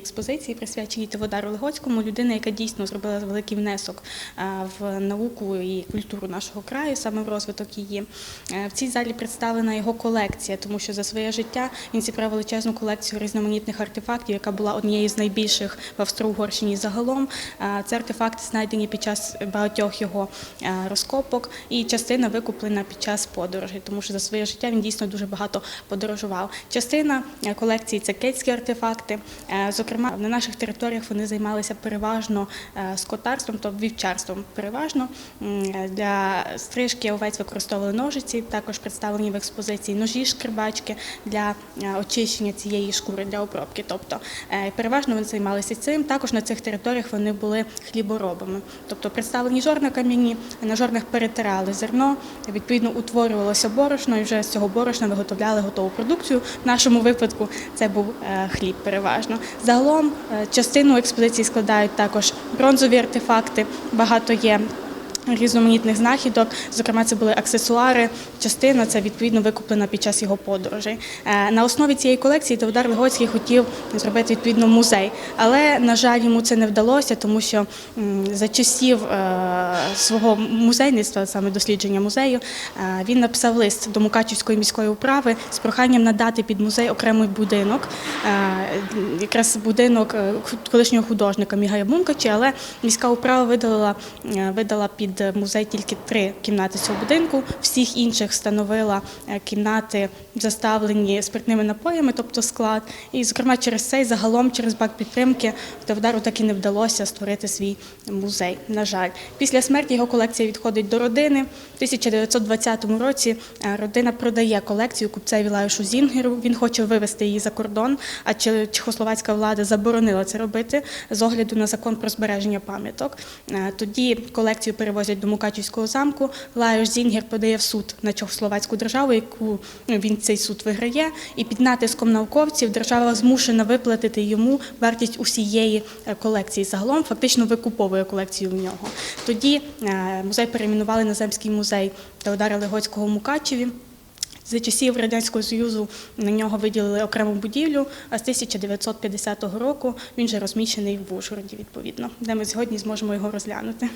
Експозиції присвячені Теводару Легоцькому, людина, яка дійсно зробила великий внесок е, в науку і культуру нашого краю, саме в розвиток її. Е, В цій залі представлена його колекція, тому що за своє життя він зібрав величезну колекцію різноманітних артефактів, яка була однією з найбільших в Австро-Угорщині загалом. Е, Це артефакти знайдені під час багатьох його розкопок, і частина викуплена під час подорожей, тому що за своє життя він дійсно дуже багато подорожував. Частина колекції це кельтські артефакти. Е, Зокрема, на наших територіях вони займалися переважно е, скотарством, тобто вівчарством. Переважно для стрижки овець використовували ножиці. Також представлені в експозиції ножі, шкрибачки для е, очищення цієї шкури для обробки. Тобто е, переважно вони займалися цим. Також на цих територіях вони були хліборобами. Тобто представлені жорна кам'яні, на жорнах перетирали зерно, відповідно утворювалося борошно, і вже з цього борошна виготовляли готову продукцію. В нашому випадку це був е, хліб переважно. Загалом е, частину експозиції складають також бронзові артефакти. Багато є. Різноманітних знахідок, зокрема, це були аксесуари. Частина це відповідно викуплена під час його подорожей. Е, На основі цієї колекції Теодар Легоцький хотів зробити відповідно музей, але на жаль, йому це не вдалося, тому що за часів е, свого музейництва, саме дослідження музею, е, він написав лист до Мукачівської міської управи з проханням надати під музей окремий будинок, якраз будинок колишнього художника Мігая Мункачі, але міська управа видала, видала під музей тільки три кімнати цього будинку. Всіх інших встановила е, кімнати, заставлені спиртними напоями, тобто склад. І, зокрема, через це і загалом через бак підтримки Тавдару так і не вдалося створити свій музей. На жаль, після смерті його колекція відходить до родини. В 1920 році е, родина продає колекцію купцеві Лаюшу Зінгеру. Він хоче вивезти її за кордон, а чехословацька влада заборонила це робити з огляду на закон про збереження пам'яток. Е, Тоді колекцію перевозять до Мукачівського замку. Лаюш Зінгер подає в суд на чехословацьку державу, яку ну, він цей суд виграє. І під натиском науковців держава змушена виплатити йому вартість усієї е, колекції. Загалом фактично викуповує колекцію в нього. Тоді е, музей перейменували на земський музей Теодора Легоцького в Мукачеві. За часів Радянського Союзу на нього виділили окрему будівлю, а з 1950 року він вже розміщений в Ужгороді, відповідно, де ми сьогодні зможемо його розглянути.